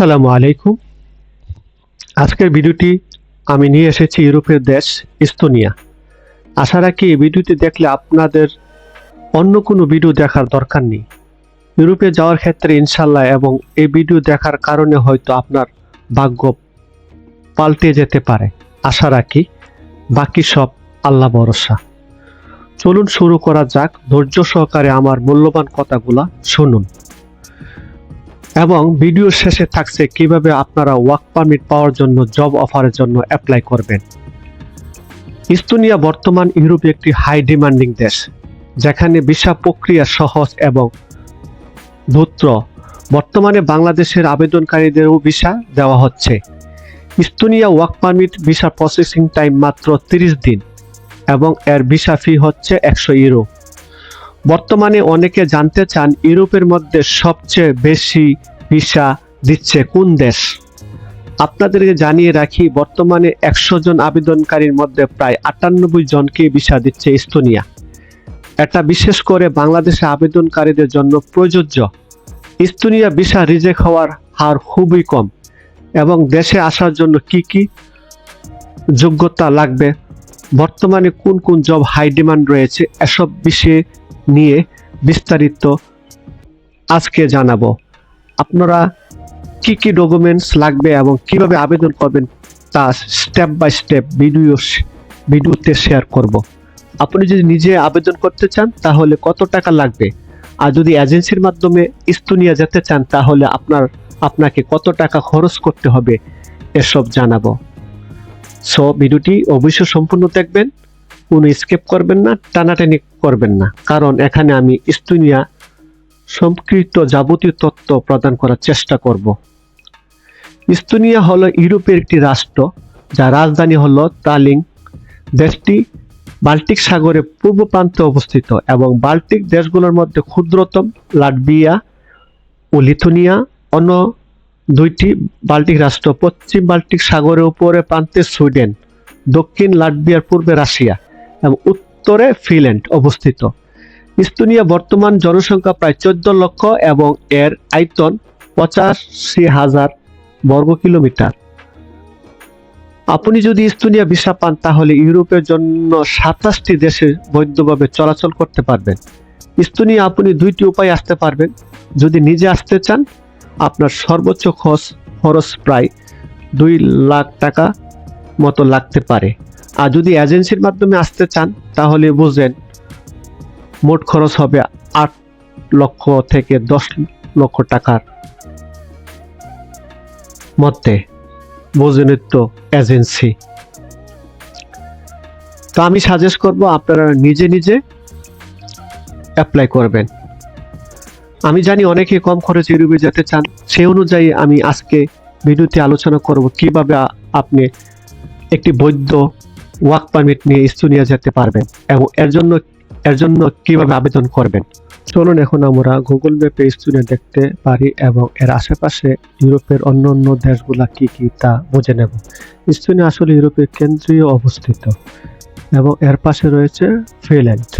আসসালামু আলাইকুম। আজকের ভিডিওটি আমি নিয়ে এসেছি ইউরোপের দেশ ইস্তোনিয়া। আশা রাখি এই ভিডিওটি দেখলে আপনাদের অন্য কোনো ভিডিও দেখার দরকার নেই। ইউরোপে যাওয়ার ক্ষেত্রে ইনশাল্লাহ এবং এই ভিডিও দেখার কারণে হয়তো আপনার ভাগ্য পাল্টে যেতে পারে। আশা রাখি বাকি সব আল্লাহ ভরসা। চলুন শুরু করা যাক। ধৈর্য সহকারে আমার মূল্যবান কথাগুলা শুনুন। এবং ভিডিওর শেষে থাকছে কীভাবে আপনারা ওয়ার্ক পারমিট পাওয়ার জন্য জব অফারের জন্য অ্যাপ্লাই করবেন। ইস্তোনিয়া বর্তমান ইউরোপে একটি হাই ডিমান্ডিং দেশ, যেখানে ভিসা প্রক্রিয়া সহজ এবং দ্রুত। বর্তমানে বাংলাদেশের আবেদনকারীদেরও ভিসা দেওয়া হচ্ছে। Estonia work permit visa processing time মাত্র তিরিশ দিন এবং এর ভিসা ফি হচ্ছে একশো ইউরো বর্তমানে অনেকে জানতে চান ইউরোপের মধ্যে সবচেয়ে বেশি ভিসা দিচ্ছে কোন দেশ। আপনাদেরকে জানিয়ে রাখি, বর্তমানে একশো জন আবেদনকারীর মধ্যে প্রায় আটানব্বই জনকে ভিসা দিচ্ছে ইস্তোনিয়া। এটা বিশেষ করে বাংলাদেশে আবেদনকারীদের জন্য প্রযোজ্য। ইস্তোনিয়া ভিসা রিজেক্ট হওয়ার হার খুবই কম এবং দেশে আসার জন্য কি কি যোগ্যতা লাগবে? বর্তমানে কোন কোন জব হাই ডিমান্ড রয়েছে? এসব বিষয়ে নিয়ে বিস্তারিত আজকে জানাব। আপনারা কি কি ডকুমেন্টস লাগবে এবং কীভাবে আবেদন করবেন তা স্টেপ বাই স্টেপ ভিডিও ভিডিওতে শেয়ার করব। আপনি যদি নিজে আবেদন করতে চান, তাহলে কত টাকা লাগবে? আর যদি এজেন্সির মাধ্যমে ইস্তোনিয়া যেতে চান, তাহলে আপনার, আপনাকে কত টাকা খরচ করতে হবে, এসব জানাব। সো ভিডিওটি অবশ্যই সম্পূর্ণ দেখবেন। কোনো স্কেপ করবেন না, টানাটানি করবেন না। কারণ এখানে আমি স্তুনিয়া সম্পৃক্ত যাবতীয় তথ্য প্রদান করার চেষ্টা করব। ইস্তোনিয়া হলো ইউরোপের একটি রাষ্ট্র, যার রাজধানী হলো তালিং। দেশটি বাল্টিক সাগরের পূর্ব প্রান্তে অবস্থিত এবং বাল্টিক দেশগুলোর মধ্যে ক্ষুদ্রতম লাটভিয়া ও লিথুনিয়া, অন্য দুইটি বাল্টিক রাষ্ট্র, পশ্চিম বাল্টিক সাগরের উপরে প্রান্তে সুইডেন, দক্ষিণ লাটভিয়ার পূর্বে রাশিয়া। এবং উত্তরে ফিনল্যান্ড অবস্থিত। ইস্তোনিয়া বর্তমান জনসংখ্যা প্রায় চোদ্দ লক্ষ এবং এর আয়তন পঁচাশি হাজার বর্গ কিলোমিটার। আপনি যদি ইস্তোনিয়া ভিসা পান, তাহলে ইউরোপের জন্য সাতাশটি দেশে বৈধভাবে চলাচল করতে পারবেন। ইস্তোনিয়া, আপনি দুইটি উপায় আসতে পারবেন। যদি নিজে আসতে চান, আপনার সর্বোচ্চ খরচ খরচ প্রায় দুই লাখ টাকা মতো লাগতে পারে। আর যদি এজেন্সির মাধ্যমে আসতে চান, তাহলে বুঝেন মোট খরচ হবে আট লক্ষ থেকে দশ লক্ষ টাকার মধ্যে। বুঝেন তো এজেন্সি তো আমি সাজেস্ট করব আপনারা নিজে নিজে অ্যাপ্লাই করবেন। আমি জানি অনেকে কম খরচে ইউরোপে যেতে চান সেই অনুযায়ী আমি আজকে ভিডিওতে আলোচনা করব কীভাবে আপনি একটি বৈধ ওয়ার্ক পারমিট নিয়ে ইস্তোনিয়া যেতে পারবেন এবং এর জন্য এর জন্য কীভাবে আবেদন করবেন? চলুন এখন আমরা গুগল ম্যাপে ইস্তোনিয়া দেখতে পারি এবং এর আশেপাশে ইউরোপের অন্য অন্য দেশগুলা কি কি তা বুঝে নেব। ইস্তোনিয়া আসলে ইউরোপের কেন্দ্রীয় অবস্থিত এবং এর পাশে রয়েছে ফিনল্যান্ড।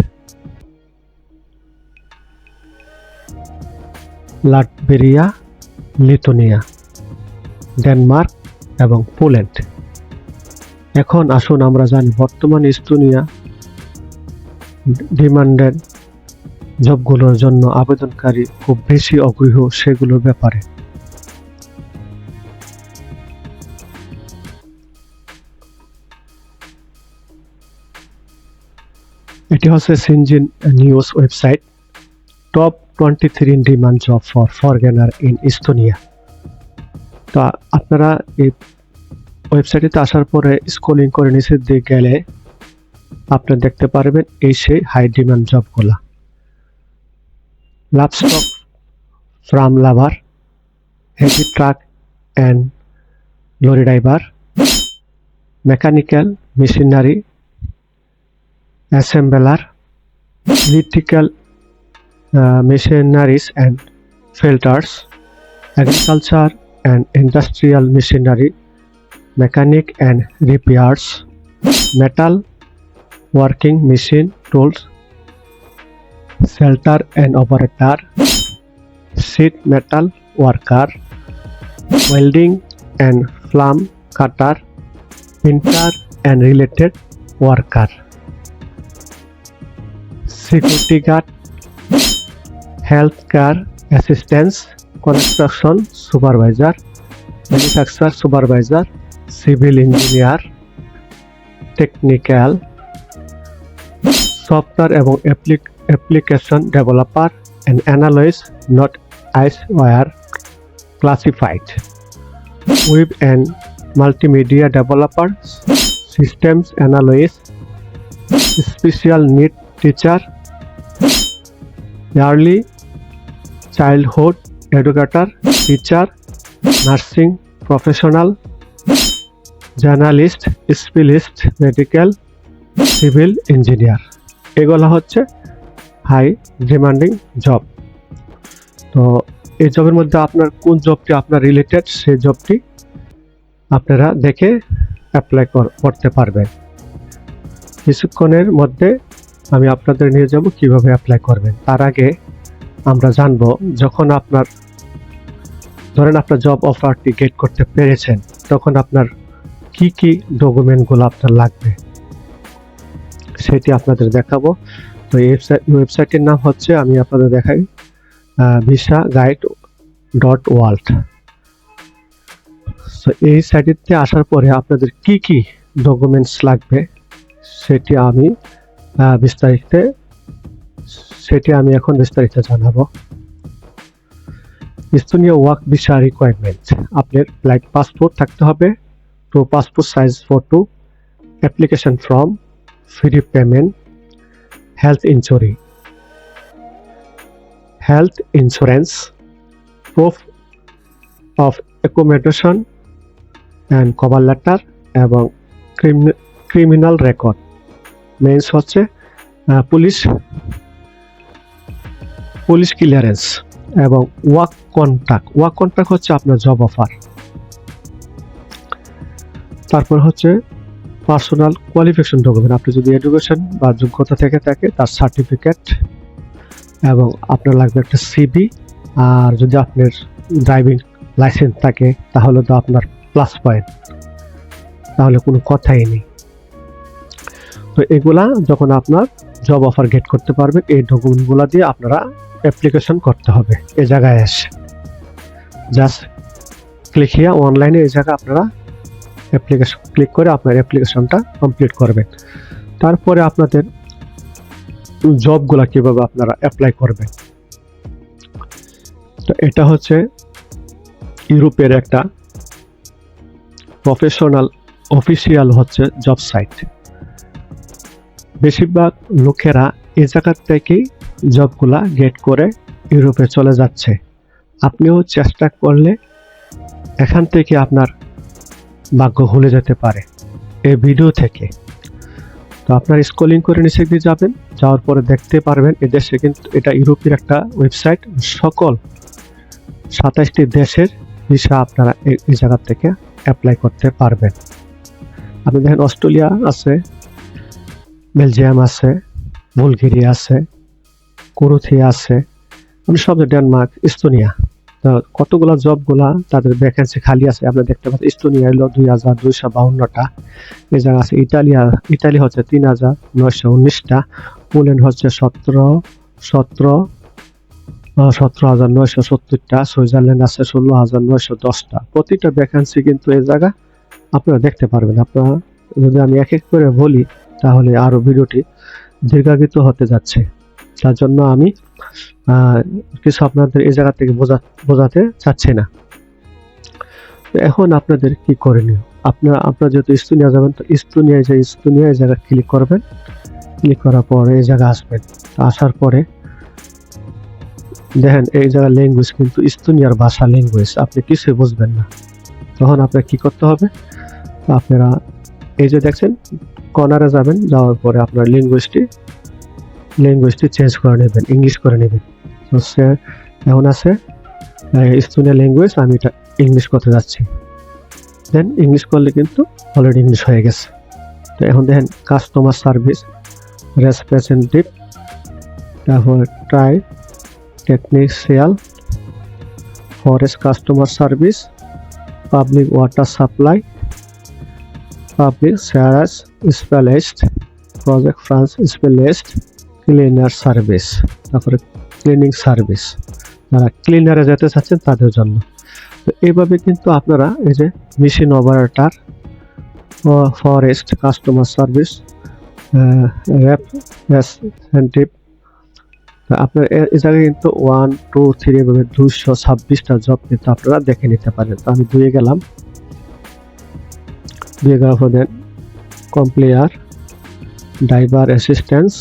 লাটবেরিয়া লিথুনিয়া, ডেনমার্ক এবং পোল্যান্ড। এখন আসুন আমরা জানি, বর্তমান ইস্তোনিয়া ডিমান্ডেড জবগুলোর জন্য আবেদনকারী খুব বেশি অগ্রহ সেগুলোর ব্যাপারে। এটি হচ্ছে সিনজিন news website, top twenty three in demand job for foreigner in Estonia. তো আপনারা এই ওয়েবসাইটে আসার পরে স্ক্রলিং করে নিচের দিকে গেলে আপনি দেখতে পারবেন এই সেই হাই ডিমান্ড জবগুলা livestock farm lover heavy truck and lorry driver mechanical machinery assembler electrical machineries and filters, agriculture and industrial machinery, mechanic and repairs, metal working machine tools, shelter and operator, sheet metal worker, welding and flame cutter, printer and related worker, security guard, healthcare assistance, construction supervisor, manufacturer supervisor, civil engineer, technical software এবং application developer and analyse not elsewhere classified web and multimedia developer systems analyse special need teacher early childhood educator teacher nursing professional journalist specialist medical civil engineer. এগুলো হচ্ছে high demanding job. তো এই জবের মধ্যে আপনার কোন জবটি আপনার রিলেটেড, সেই জবটি আপনারা দেখে অ্যাপ্লাই করতে পারবেন। কিছুক্ষণের মধ্যে আমি আপনাদের নিয়ে যাব কীভাবে অ্যাপ্লাই করবেন। তার আগে আমরা জানব, যখন আপনার, ধরেন আপনার জব অফারটি গেট করতে পেরেছেন, তখন আপনার কি কি ডকুমেন্টগুলো আপনার লাগবে? সেটি আপনাদের দেখাবো। তো এই ওয়েবসাইটের নাম হচ্ছে, আমি আপনাদের দেখাই ভিসা গাইড ডট ওয়ার্ল্ড তো এই সাইটটিতে আসার পরে আপনাদের কি কি ডকুমেন্টস লাগবে, সেটি আমি বিস্তারিত, সেটি আমি এখন বিস্তারিত জানাব। স্থানীয় ওয়ার্ক ভিসা রিকোয়ারমেন্ট আপনার লাইক পাসপোর্ট থাকতে হবে to passport size photo, application form, free payment, health insurance, health insurance, proof of accommodation and cover letter এবং ক্রিমিনাল রেকর্ড মেন্স হচ্ছে পুলিশ পুলিশ ক্লিয়ারেন্স এবং ওয়ার্ক কন্ট্রাক্ট ওয়ার্ক কন্ট্রাক্ট হচ্ছে আপনার job offer তারপর হচ্ছে personal qualification document আপনি যদি education বা যোগ্যতা থেকে থাকে, তার সার্টিফিকেট এবং আপনার লাগবে একটা সিবি আর যদি আপনার ড্রাইভিং লাইসেন্স থাকে, তাহলে তো আপনার প্লাস পয়েন্ট তাহলে কোনো কথাই নেই। তো এগুলা যখন আপনার জব অফার গেট করতে পারবেন, এই ডকুমেন্টগুলো দিয়ে আপনারা অ্যাপ্লিকেশন করতে হবে, এ জায়গায় এসে। জাস্ট ক্লিক হিয়া অনলাইনে এই জায়গায় আপনারা অ্যাপ্লিকেশন ক্লিক করে আপনার অ্যাপ্লিকেশনটা কমপ্লিট করবেন তারপরে আপনাদের জবগুলো কীভাবে আপনারা অ্যাপ্লাই করবেন। তো এটা হচ্ছে ইউরোপের একটা প্রফেশনাল অফিসিয়াল হচ্ছে জব সাইট বেশিরভাগ লোকেরা এই জায়গার থেকেই জবগুলা গেট করে ইউরোপে চলে যাচ্ছে। আপনিও চেষ্টা করলে এখান থেকে আপনার ভাগ্য ভুলে যেতে পারে এই ভিডিও থেকে। তো আপনার স্কলিং করে নিচে দিয়ে যাবেন, যাওয়ার পরে দেখতে পারবেন এদেশে কিন্তু এটা ইউরোপের একটা ওয়েবসাইট সকল সাতাইশটি দেশের ভিসা আপনারা এই জায়গা থেকে অ্যাপ্লাই করতে পারবেন। আপনি দেখেন অস্ট্রেলিয়া আছে, বেলজিয়াম আছে, বুলগেরিয়া আছে, কুরুথিয়া আছে মানে সব ডেনমার্ক, ইস্তোনিয়া। কতগুলো জবগুলা তাদের ভ্যাকেন্সি খালি আছে? আপনি দেখতে পাচ্ছেন ইস্তোনিয়া হলো দুই হাজার দুইশো বাউন্নটা জায়গা আছে ইটালিয়া ইটালি হচ্ছে তিন হাজার নয়শো উনিশটা পোল্যান্ড হচ্ছে সতেরো সতেরো সতেরো হাজার নয়শো সত্তরটা সুইজারল্যান্ড আছে ষোলো হাজার নয়শো দশটা। প্রতিটা ভ্যাকেন্সি কিন্তু এই জায়গা আপনারা দেখতে পারবেন। আপনারা যদি আমি এক এক করে বলি, তাহলে আরও ভিডিওটি দীর্ঘায়িত হতে যাচ্ছে। তার জন্য আমি কিছু আপনাদের এই জায়গা থেকে বোঝা বোঝাতে চাচ্ছি না। এখন আপনাদের কি করণীয়? আপনারা আপনারা যেহেতু ইস্তুনিয়া যাবেন, তো ইস্তুনিয়ায় যে ইস্তুনিয়া এই জায়গায় ক্লিক করবেন ক্লিক করার পরে এই জায়গায় আসবেন। আসার পরে দেখেন, এই জায়গায় ল্যাঙ্গুয়েজ কিন্তু ইস্তুনিয়ার ভাষা ল্যাঙ্গুয়েজ আপনি কিছুই বুঝবেন না। তখন আপনার কি করতে হবে? আপনারা এই যে দেখছেন কর্নারে যাবেন, যাওয়ার পরে আপনার ল্যাঙ্গুয়েজটি ল্যাঙ্গুয়েজটি চেঞ্জ করে নেবেন ইংলিশ করে নেবেন। তো সে এখন আছে? স্তুনিয়া ল্যাঙ্গুয়েজ আমি এটা ইংলিশ করতে যাচ্ছি। দেন ইংলিশ করলে কিন্তু অলরেডি ইংলিশ হয়ে গেছে। তো এখন দেখেন কাস্টমার সার্ভিস রেসপ্রেজেন্টেটিভ তারপর try technical forest customer service public water supply public serous specialist project France specialist cleaner service তারপরে ক্লিনিং সার্ভিস যারা ক্লিনারে যেতে চাচ্ছেন তাদের জন্য। তো এইভাবে কিন্তু আপনারা এই যে machine operator forest customer service representative আপনার এই জায়গায় কিন্তু ওয়ান টু থ্রি এভাবে দুশো ছাব্বিশটা জব কিন্তু আপনারা দেখে নিতে পারেন। তো আমি দুয়ে গেলাম। দুয়ে গেলাম কমপ্লেয়ার driver assistance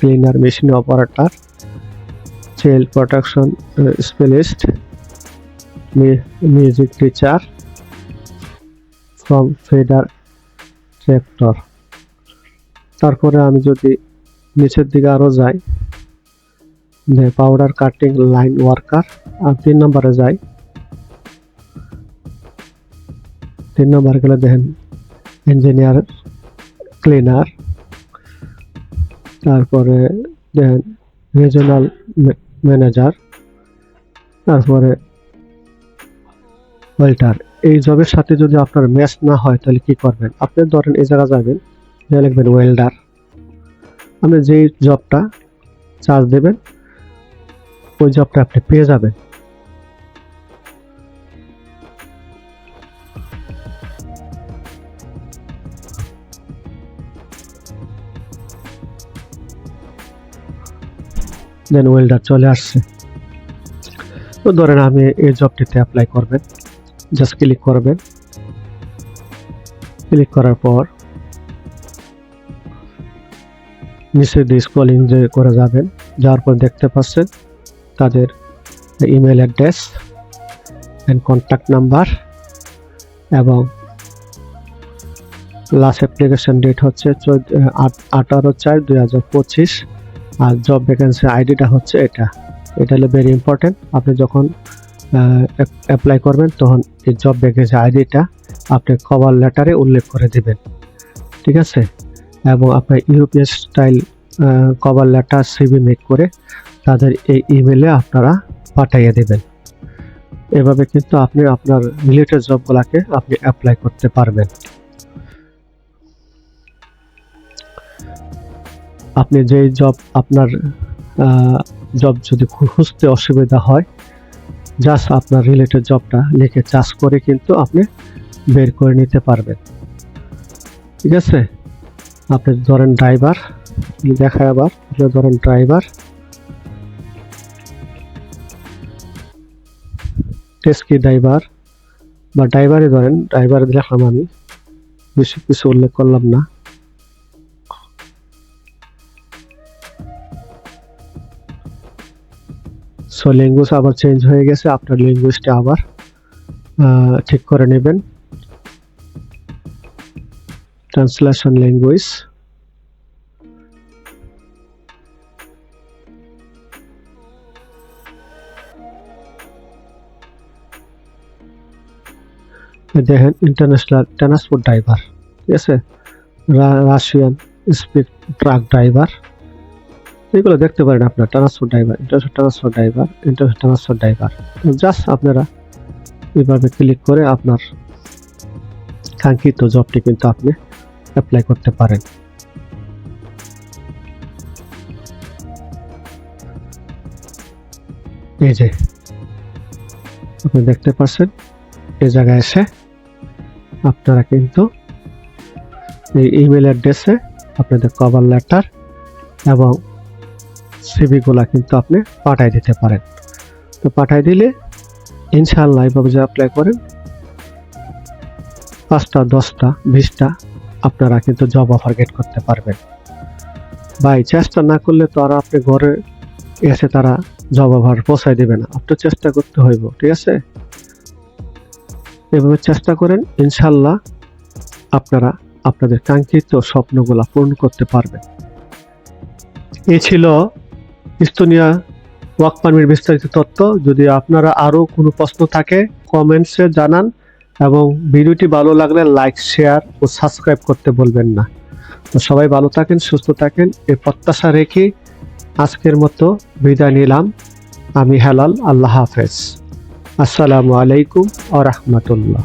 cleaner machine operator child protection specialist music teacher from feeder tractor তারপরে আমি যদি নিচের দিকে আরও যাই পাউডার কাটিং লাইন ওয়ার্কার আর তিন নম্বরে যাই, তিন নম্বর গেলে দেখেন ইঞ্জিনিয়ার ক্লিনার তারপরে দেন রিজনাল ম্যানেজার তারপরে ওয়েল্টার এই জবের সাথে যদি আপনার ম্যাচ না হয়, তাহলে কি করবেন? আপনি ধরেন এই জায়গা যাবেন লিখবেন ওয়েল্ডার আপনি যেই জবটা চার্জ দেবেন, ওই জবটা আপনি পেয়ে যাবেন। দেন ওয়েল্ডার চলে আসছে। তো ধরেন আমি এই জবটিতে অ্যাপ্লাই করবেন। জাস্ট ক্লিক করবেন। ক্লিক করার পর নিচে দিয়ে স্ক্রলিং যে করে যাবেন। যাওয়ার পর দেখতে পাচ্ছেন তাদের email address and contact number এবং লাস্ট অ্যাপ্লিকেশন ডেট হচ্ছে চোদ্দ আঠারো চার দুই হাজার পঁচিশ। আর জব ভ্যাকেন্সি আইডিটা হচ্ছে এটা। এটা হলো ভেরি ইম্পর্টেন্ট আপনি যখন অ্যাপ্লাই করবেন, তখন এই জব ভ্যাকেন্সি আইডিটা আপনি কভার লেটারে উল্লেখ করে দেবেন। ঠিক আছে? এবং আপনার Europass style cover letter CV make করে তাদের এই ইমেলে আপনারা পাঠিয়ে দেবেন। এভাবে কিন্তু আপনি আপনার রিলেটেড জবগুলোকে আপনি অ্যাপ্লাই করতে পারবেন। আপনি যেই জব আপনার জব যদি খুঁজতে অসুবিধা হয় জাস্ট আপনার রিলেটেড জবটা লিখে চাষ করে কিন্তু আপনি বের করে নিতে পারবেন। ঠিক আছে? আপনি ধরেন ড্রাইভার দেখায় আবার ধরেন ড্রাইভার টেস্কি ড্রাইভার বা ড্রাইভারই ধরেন ড্রাইভার দেখলাম আমি, বেশি কিছু উল্লেখ করলাম না। সো ল্যাঙ্গুয়েজ আবার চেঞ্জ হয়ে গেছে। আপনার ল্যাঙ্গুয়েজটা আবার ঠিক করে নেবেন। ট্রান্সলেশন ল্যাঙ্গুয়েজ দেখেন ইন্টারন্যাশনাল ট্রান্সপোর্ট ড্রাইভার ঠিক আছে? রাশিয়ান স্পিড ট্রাক ড্রাইভার এগুলো দেখতে পারেন আপনার transport driver international transport driver international transport driver just আপনারা এভাবে ক্লিক করে আপনার কাঙ্ক্ষিত জবটি কিন্তু আপনি অ্যাপ্লাই করতে পারেন। এই যে, আপনি দেখতে পাচ্ছেন এই জায়গায় এসে আপনারা কিন্তু এই ইমেল অ্যাড্রেসে আপনাদের কভার লেটার এবং সিভিগুলা কিন্তু আপনি পাঠাই দিতে পারেন। তো পাঠাই দিলে ইনশাআল্লাহ এইভাবে যে অ্যাপ্লাই করেন, পাঁচটা, দশটা, বিশটা আপনারা কিন্তু জব অফার গেট করতে পারবেন। ভাই, চেষ্টা না করলে তো আর আপনি ঘরে এসে তারা জব অফার পৌঁছায় দেবে না। আপনার চেষ্টা করতে হইব, ঠিক আছে? এভাবে চেষ্টা করেন ইনশাল্লাহ আপনারা আপনাদের কাঙ্ক্ষিত স্বপ্নগুলা পূরণ করতে পারবেন। এ ছিল ইস্তোনিয়া ওয়ার্ক পারমিট বিস্তারিত তথ্য। যদি আপনারা আরও কোনো প্রশ্ন থাকে, কমেন্টসে জানান এবং ভিডিওটি ভালো লাগলে লাইক, শেয়ার ও সাবস্ক্রাইব করতে বলবেন না। তো সবাই ভালো থাকেন, সুস্থ থাকেন। এই প্রত্যাশা রেখে আজকের মতো বিদায় নিলাম। আমি হেলাল, আল্লাহ হাফেজ। আসসালামু আলাইকুম আ রহমতুল্লাহ।